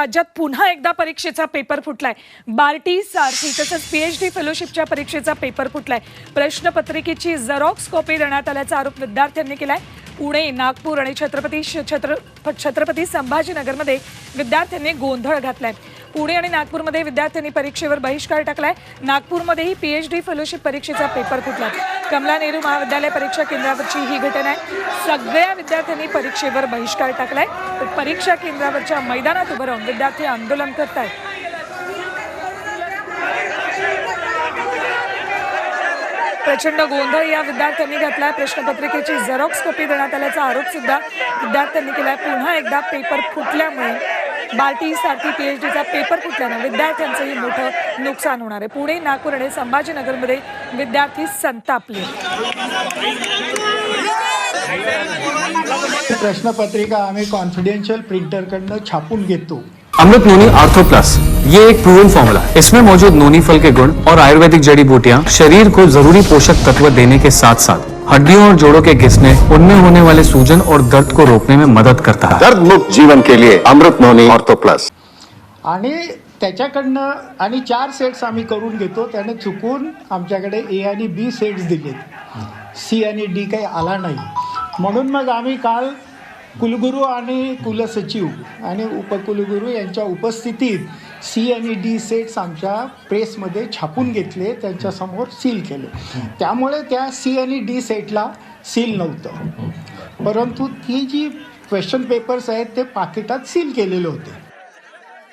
राज्यात पुन्हा एकदा परीक्षेचा पेपर फुटलाय. बार्टी सारथी तसंच पीएचडी फेलोशिपच्या परीक्षेचा पेपर फुटलाय. प्रश्नपत्रिकेची झेरॉक्स कॉपी देण्यात आल्याचा आरोप विद्यार्थ्यांनी केलाय. पुणे नागपूर आणि छत्रपती छत्र छत्रपती संभाजीनगरमध्ये विद्यार्थ्यांनी गोंधळ घातलाय. पुणे आणि नागपूरमध्ये विद्यार्थ्यांनी परीक्षेवर बहिष्कार टाकलाय. नागपूरमध्येही पीएचडी फेलोशिप परीक्षेचा पेपर फुटलाय. कमला नेहरू महाविद्यालय परीक्षा केंद्रावरची ही घटना आहे. सगळ्या विद्यार्थ्यांनी परीक्षेवर बहिष्कार टाकलाय. तर परीक्षा केंद्रावरच्या मैदानात उभं राहून विद्यार्थी आंदोलन करत आहेत प्रचंड गोंधळ या विद्यार्थ्यांनी घातलाय. प्रश्नपत्रिकेची झेरॉक्स कॉपी देण्यात आल्याचा आरोप सुद्धा विद्यार्थ्यांनी केलाय. पुन्हा एकदा पेपर फुटल्यामुळे बार्टी सारथी पीएचडीचा पेपर फुटल्यानं विद्यार्थ्यांचंही मोठं नुकसान होणार आहे. पुणे नागपूर आणि संभाजीनगरमध्ये विद्यार्थी संतापले. प्रश्नपत्रिका आम्ही कॉन्फिडेन्शियल प्रिंटरकडनं छापून घेतो. अमृत नोनी आर्थो प्लस ये एक प्रूवन फॉर्मूला इसमें मौजूद नोनी फल के गुण और आयुर्वेदिक जड़ी बूटियाँ शरीर को जरूरी पोषक तत्व देने के साथ साथ हड्डियों और जोड़ों के घिसने उनमें होने वाले सूजन और दर्द को रोकने में मदद करता है। दर्द मुक्त जीवन के लिए अमृत नोनी ऑर्थो प्लस। आणि त्याच्याकडनं आणि चार सेट्स आम्ही करून घेतो त्याने चुकून आमच्याकडे ए आणि बी सेट्स दिलेत. सी आणि डी काही आला नाही. म्हणून मग आम्ही काल कुलगुरू आणि कुलसचिव आणि उपकुलगुरू यांच्या उपस्थितीत सी आणि डी सेट्स आमच्या प्रेसमध्ये छापून घेतले त्यांच्यासमोर सील केले. त्यामुळे त्या सी आणि डी सेटला सील नव्हतं. परंतु ती जी क्वेश्चन पेपर्स आहेत ते पाकिटात सील केलेले होते.